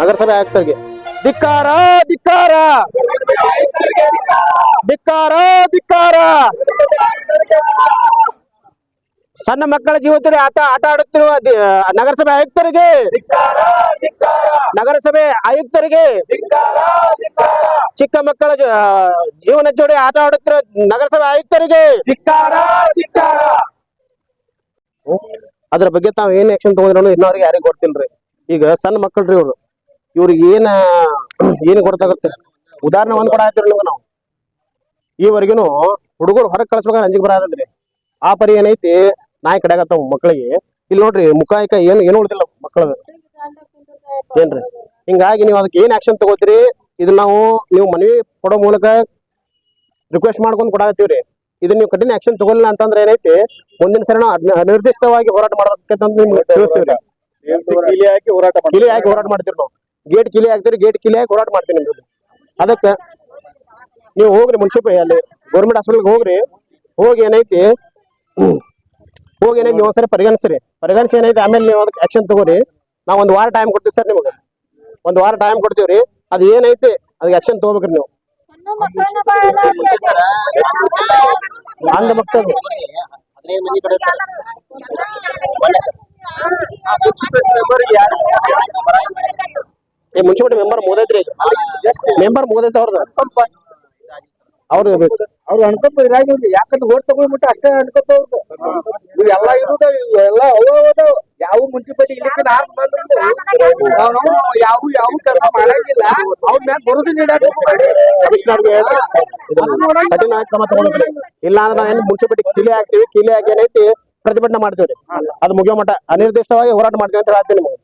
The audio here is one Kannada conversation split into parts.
ನಗರಸಭೆ ಆಯುಕ್ತರಿಗೆ. ಧಿಕ್ಕಾರ ಧಿಕ್ಕಾರ! ಧಿಕ್ಕಾರ ಧಿಕ್ಕಾರ! ಸಣ್ಣ ಮಕ್ಕಳ ಜೀವದಲ್ಲಿ ಆಟ ಆಟ ಆಡುತ್ತಿರುವ ನಗರಸಭೆ ಆಯುಕ್ತರಿಗೆ. ನಗರಸಭೆ ಆಯುಕ್ತರಿಗೆ. ಚಿಕ್ಕ ಮಕ್ಕಳ ಜೀವನ ಜೋಡಿ ಆಟ ಆಡುತ್ತಿರುವ ನಗರಸಭೆ ಆಯುಕ್ತರಿಗೆ. ಅದ್ರ ಬಗ್ಗೆ ತಾವ್ ಏನ್ ಆಕ್ಷನ್ ತಗೊಂಡ್ರ ಇನ್ನವ್ರಿಗೆ ಯಾರಿಗೂ ಗೊತ್ತಿಲ್ರಿ. ಈಗ ಸಣ್ಣ ಮಕ್ಕಳ್ರಿ ಇವ್ರು. ಇವ್ರಿಗೆ ಏನ ಏನ್ ಕೊಡ್ತಾಗತ್ತೆ ಉದಾಹರಣೆ ಒಂದ್ ಕೊಡ ಆಯ್ತಿರಿ ನಿಮ್ಗೆ ನಾವು? ಈವರೆಗೂ ಹುಡುಗರು ಹೊರಗೆ ಕಳ್ಸ್ಬೇಕಾದ್ರೆ ಅಂಜಿಗೆ ಬರದ್ರಿ ಆ ಪರಿ ಏನೈತಿ ನಾಯಿ ಕಡೆಗತ್ತಾವ ಮಕ್ಕಳಿಗೆ ಇಲ್ಲಿ ನೋಡ್ರಿ ಮುಖಾಯಕ ಏನು ಏನು ಉಳಿದಿಲ್ಲ ಮಕ್ಕಳದು ಏನ್ರಿ? ಹಿಂಗಾಗಿ ನೀವು ಅದಕ್ಕೆ ಏನ್ ಆಕ್ಷನ್ ತಗೋತೀರಿ? ಇದನ್ನ ನಾವು ನೀವು ಮನವಿ ಕೊಡೋ ಮೂಲಕ ರಿಕ್ವೆಸ್ಟ್ ಮಾಡ್ಕೊಂಡು ಕೊಡಾಕತ್ತೀವ್ರಿ. ಇದನ್ನ ನೀವು ಕಠಿಣ ಆಕ್ಷನ್ ತಗೋಲಿಲ್ಲ ಅಂತಂದ್ರೆ ಏನೈತಿ ಮುಂದಿನ ಸರಿ ನಾವು ಅದ್ನ ನಿರ್ದಿಷ್ಟವಾಗಿ ಹೋರಾಟ ಮಾಡಬೇಕಂತ ನಿಮ್ಗೆ ತಿಳಿಸ್ತೀವ್ರಿ. ಹಾಕಿ ಹೋರಾಟ ಮಾಡ್ತೀವಿ. ನಾವು. ಗೇಟ್ ಕಿಲಿ ಹಾಕ್ತೀರಿ ಗೇಟ್ ಕಿಲಿ ಹಾಕಿ ಹೋರಾಟ ಮಾಡ್ತೀನಿ ನಿಮ್ದು ಅದಕ್ಕೆ ನೀವು ಹೋಗ್ರಿ ಮುನ್ಸಿಪಲ್ ಅಲ್ಲಿ ಗೌರ್ಮೆಂಟ್ ಹಾಸ್ಪಿಟಲ್ಗೆ ಹೋಗ್ರಿ. ಹೋಗಿ ಏನೈತಿ ಹೋಗಿ ಏನೈತಿ ನೀವು ಒಂದ್ಸರಿ ಪರಿಗಣಿಸ್ರಿ. ಪರಿಗಣಿಸಿ ಏನೈತಿ, ಆಮೇಲೆ ನೀವು ಅದಕ್ಕೆ ಆಕ್ಷನ್ ತಗೋರಿ. ನಾವು ಒಂದು ವಾರ ಟೈಮ್ ಕೊಡ್ತೀವಿ ಸರ್ ನಿಮಗೆ. ಒಂದು ವಾರ ಟೈಮ್ ಕೊಡ್ತೀವ್ರಿ ಅದು ಏನೈತಿ, ಅದಕ್ಕೆ ಆಕ್ಷನ್ ತಗೋಬೇಕ್ರಿ ನೀವು. ಅಂದ ಮಕ್ಕಳು ಈ ಮುನ್ಸಿಪಾಲಿಟಿ ಮೆಂಬರ್ ಮುಗ್ದೈತ್ರಿ ಮೆಂಬರ್ ಮುಗ್ದೈತೆ ಅವ್ರದ್ದು ಅವ್ರು ಅವ್ರು ಅನ್ಕೊಂತ ಇರಾಗಿಲ್ಲ ಯಾಕಂದ್ರೆ ಓಟ್ ತಗೊಂಡ್ಬಿಟ್ಟು ಅಷ್ಟೇ ಅನ್ಕೊಂತ ಇವ್ ಎಲ್ಲ ಇರುದ ಎಲ್ಲ ಅವ ಅದಾವ. ಯಾವ ಮುನ್ಸಿಪಾಲಿಟಿ ಇಲ್ಲಿಕ್ಕೆ ನಾಲ್ಕು ಬಂದ್ರೆ ಯಾವ ಯಾವ ಕೆಲಸ ಮಾಡಂಗಿಲ್ಲ. ಅವ್ರ ಮ್ಯಾಗ ಬರುದು ಕಮಿಷನರ್ಗೆ ಕಠಿಣ ಕ್ರಮ ತಗೊಂಡ್ರಿ ಇಲ್ಲ ಅಂದ್ರೆ ನಾವೇನು ಮುನ್ಸಿಪಾಲ್ಟಿ ಕಿಲೆ ಕಿಲಿ ಹಾಕ್ತಿವಿ ಕಿಲಿ ಹಾಕಿ ಏನೈತಿ ಪ್ರತಿಭಟನೆ ಮಾಡ್ತೀವ್ರಿ ಅದು ಮುಗಿಯೋ ಮಟ್ಟ. ಅನಿರ್ದಿಷ್ಟವಾಗಿ ಹೋರಾಟ ಮಾಡ್ತೀವಿ ಅಂತ ಹೇಳ್ತೀನಿ ನಿಮಗೆ.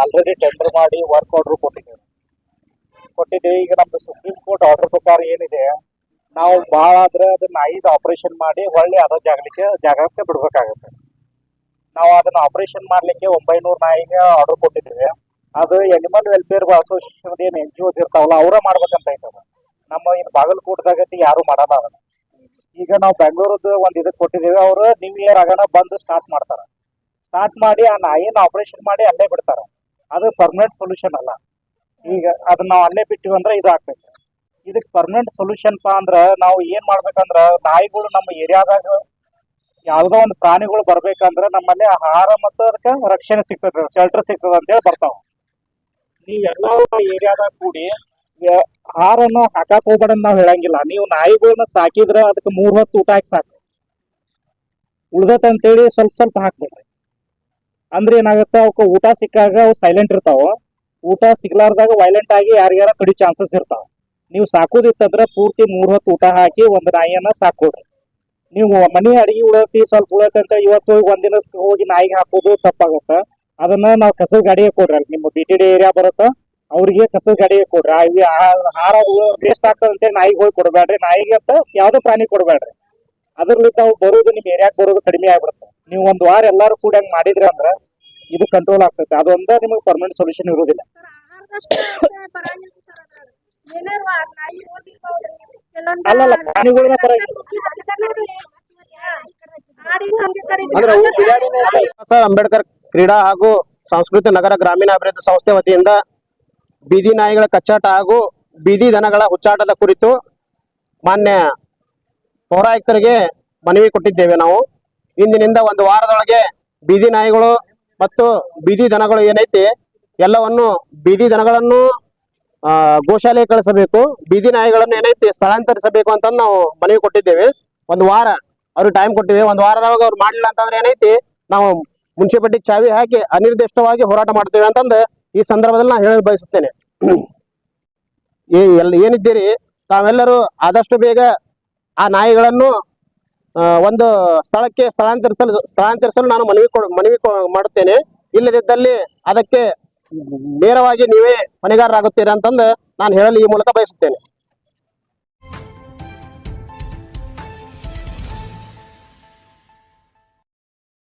ಆಲ್ರೆಡಿ ಟೆಂಡರ್ ಮಾಡಿ ವರ್ಕ್ ಆರ್ಡರ್ ಕೊಟ್ಟಿದ್ದೇವೆ. ಕೊಟ್ಟಿದ್ದೀವಿ, ಈಗ ನಮ್ದು ಸುಪ್ರೀಂ ಕೋರ್ಟ್ ಆರ್ಡರ್ ಪ್ರಕಾರ ಏನಿದೆ, ನಾವು ಭಾಳ ಆದ್ರೆ ಅದನ್ನ ಐದು ಆಪರೇಷನ್ ಮಾಡಿ ಒಳ್ಳೆ ಅದ ಜಾಗಲಿಕ್ಕೆ, ಜಾಗಕ್ಕೆ ಬಿಡ್ಬೇಕಾಗತ್ತೆ. ನಾವು ಅದನ್ನ ಆಪರೇಷನ್ ಮಾಡ್ಲಿಕ್ಕೆ ಒಂಬೈನೂರು ನಾಯಿಗೆ ಆರ್ಡರ್ ಕೊಟ್ಟಿದ್ದೀವಿ. ಅದು ಎನಿಮಲ್ ವೆಲ್ಫೇರ್ ಅಸೋಸಿಯೇಷನ್ ಏನು ಎನ್ ಜಿ ಓಸ್ ಇರ್ತಾವಲ್ಲ, ಅವರ ಮಾಡ್ಬೇಕಂತ ಐತದ ನಮ್ಮ ಇನ್ನು ಬಾಗಲಕೋಟದಾಗ ಯಾರು ಮಾಡಲ್ಲ ಅದನ್ನ. ಈಗ ನಾವು ಬೆಂಗಳೂರದ್ದು ಒಂದು ಇದಕ್ಕೆ ಕೊಟ್ಟಿದ್ದೀವಿ, ಅವರು ನ್ಯೂ ಇಯರ್ ಆಗೋಣ ಬಂದು ಸ್ಟಾರ್ಟ್ ಮಾಡ್ತಾರೆ. ಸ್ಟಾರ್ಟ್ ಮಾಡಿ, ಆ ನಾಯಿನ ಆಪರೇಷನ್ ಮಾಡಿ ಅಲ್ಲೇ ಬಿಡ್ತಾರೆ. ಅದು ಪರ್ಮನೆಂಟ್ ಸೊಲ್ಯೂಷನ್ ಅಲ್ಲ. ಈಗ ಅದನ್ನ ನಾವು ಅಲ್ಲೇ ಬಿಟ್ಟಿವಿ ಅಂದ್ರೆ ಇದು ಹಾಕ್ಬೇಕು ಇದಕ್ಕೆ ಪರ್ಮನೆಂಟ್ ಸೊಲ್ಯೂಷನ್ ಪಾ ಅಂದ್ರ ನಾವು ಏನ್ ಮಾಡ್ಬೇಕಂದ್ರ ನಾಯಿಗಳು ನಮ್ಮ ಏರಿಯಾದಾಗ ಯಾವ್ದೋ ಒಂದು ಪ್ರಾಣಿಗಳು ಬರ್ಬೇಕಂದ್ರ ನಮ್ಮಲ್ಲಿ ಆಹಾರ ಮತ್ತು ಅದಕ್ಕೆ ರಕ್ಷಣೆ ಸಿಗ್ತದೆ ಶೆಲ್ಟರ್ ಸಿಗ್ತದೆ ಅಂತೇಳಿ ಬರ್ತಾವ. ನೀವು ಎಲ್ಲ ಏರಿಯಾದಾಗ ಕೂಡಿ ಆಹಾರನ ಹಾಕಕ್ ಹೋಗ್ಬೇಡ ನಾವು ಹೇಳಂಗಿಲ್ಲ. ನೀವು ನಾಯಿಗಳನ್ನ ಸಾಕಿದ್ರೆ ಅದಕ್ಕೆ ಮೂರ್ ಹೊತ್ತು ಊಟ ಹಾಕಿ ಸಾಕು. ಉಳ್ದತ್ ಅಂತೇಳಿ ಸ್ವಲ್ಪ ಸ್ವಲ್ಪ ಹಾಕ್ಬೇಡ್ರಿ. ಅಂದ್ರೆ ಏನಾಗುತ್ತೆ ಅವಕ್ಕೆ ಊಟ ಸಿಕ್ಕಾಗ ಅವು ಸೈಲೆಂಟ್ ಇರ್ತಾವ. ಊಟ ಸಿಗ್ಲಾರ್ದಾಗ ವೈಲೆಂಟ್ ಆಗಿ ಯಾರಿಗಾರ ಕಡಿ ಚಾನ್ಸಸ್ ಇರ್ತಾವ. ನೀವು ಸಾಕೋದಿತ್ತಂದ್ರೆ ಪೂರ್ತಿ ಮೂರ್ ಹೊತ್ತು ಊಟ ಹಾಕಿ ಒಂದ್ ನಾಯಿಯನ್ನ ಸಾಕೋಡ್ರಿ ನೀವು ಮನೆ ಅಡಿಗೆ ಉಳತಿ, ಸ್ವಲ್ಪ ಉಳತಂತ ಇವತ್ತು ಒಂದಿನ ಹೋಗಿ ನಾಯಿಗೆ ಹಾಕೋದು ತಪ್ಪಾಗುತ್ತೆ. ಅದನ್ನ ನಾವು ಕಸದ ಗಾಡಿಗೆ ಕೊಡ್ರಿ. ಅಲ್ಲಿ ನಿಮ್ಮ ಬಿ ಟಿ ಡಿ ಏರಿಯಾ ಬರುತ್ತ, ಅವ್ರಿಗೆ ಕಸದ ಗಾಡಿಗೆ ಕೊಡ್ರಿ. ಆಹಾರ ವೇಸ್ಟ್ ಆಗ್ತದಂತ ನಾಯಿಗೆ ಹೋಗಿ ಕೊಡಬೇಡ್ರಿ. ನಾಯಿಗೆ ಅಂತ ಯಾವ್ದೋ ಪ್ರಾಣಿ ಕೊಡಬೇಡ್ರಿ. ಅದ್ರಲ್ಲಿಂದ ಅವು ಬರೋದು ನಿಮ್ ಏರಿಯಾಕ್ ಬರೋದು ಕಡಿಮೆ ಆಗ್ಬಿಡುತ್ತೆ. ನೀವು ಒಂದ್ ವಾರ ಎಲ್ಲಾರು ಕೂಡ ಹಂಗ್ ಮಾಡಿದ್ರಿ ಅಂದ್ರೆ ಇದು ಕಂಟ್ರೋಲ್ ಆಗ್ತೈತೆ. ಅದೊಂದ ನಿಮಗೆ ಪರ್ಮನೆಂಟ್ ಸೊಲ್ಯೂಷನ್ ಇರೋದಿಲ್ಲ. ಅಲ್ಲಲ್ಲ ಪ್ರಾಣಿಗಳನ್ನ ಸಾಯ್- ಸರ್ ಅಂಬೇಡ್ಕರ್ ಕ್ರೀಡಾ ಹಾಗೂ ಸಾಂಸ್ಕೃತಿಕ ನಗರ ಗ್ರಾಮೀಣ ಅಭಿವೃದ್ಧಿ ಸಂಸ್ಥೆ ವತಿಯಿಂದ ಬೀದಿ ನಾಯಿಗಳ ಕಚ್ಚಾಟ ಹಾಗೂ ಬೀದಿ ದನಗಳ ಹುಚ್ಚಾಟದ ಕುರಿತು ಮಾನ್ಯ ಪೌರಾಯುಕ್ತರಿಗೆ ಮನವಿ ಕೊಟ್ಟಿದ್ದೇವೆ ನಾವು. ಇಂದಿನಿಂದ ಒಂದು ವಾರದೊಳಗೆ ಬೀದಿ ನಾಯಿಗಳು ಮತ್ತು ಬೀದಿ ದನಗಳು ಏನೈತಿ, ಎಲ್ಲವನ್ನು ಬೀದಿ ದನಗಳನ್ನು ಗೋಶಾಲೆಗೆ ಕಳಿಸಬೇಕು. ಬೀದಿ ನಾಯಿಗಳನ್ನು ಏನೈತಿ, ಸ್ಥಳಾಂತರಿಸಬೇಕು ಅಂತ ನಾವು ಮನವಿ ಕೊಟ್ಟಿದ್ದೇವೆ. ಒಂದು ವಾರ, ಅವ್ರಿಗೆ ಟೈಮ್ ಕೊಟ್ಟಿವಿ ಒಂದು ವಾರದೊಳಗೆ ಅವ್ರು ಮಾಡಲಿಲ್ಲ ಅಂತಂದ್ರೆ ಏನೈತಿ, ನಾವು ಮುನ್ಸಿಪಾಲಿಟಿ ಚಾವಿ ಹಾಕಿ ಅನಿರ್ದಿಷ್ಟವಾಗಿ ಹೋರಾಟ ಮಾಡ್ತೇವೆ ಅಂತಂದು ಈ ಸಂದರ್ಭದಲ್ಲಿ ನಾನು ಹೇಳಲು ಬಯಸುತ್ತೇನೆ. ಏನಿದ್ದೀರಿ, ತಾವೆಲ್ಲರೂ ಆದಷ್ಟು ಬೇಗ ಆ ನಾಯಿಗಳನ್ನು ಒಂದು ಸ್ಥಳಕ್ಕೆ ಸ್ಥಳಾಂತರಿಸಲು ಸ್ಥಳಾಂತರಿಸಲು ನಾನು ಮನವಿ ಮನವಿ ಮಾಡುತ್ತೇನೆ. ಇಲ್ಲದಿದ್ದಲ್ಲಿ ಅದಕ್ಕೆ ನೇರವಾಗಿ ನೀವೇ ಹೊಣೆಗಾರರಾಗುತ್ತೀರಾ ಅಂತಂದು ನಾನು ಹೇಳಲು ಈ ಮೂಲಕ ಬಯಸುತ್ತೇನೆ.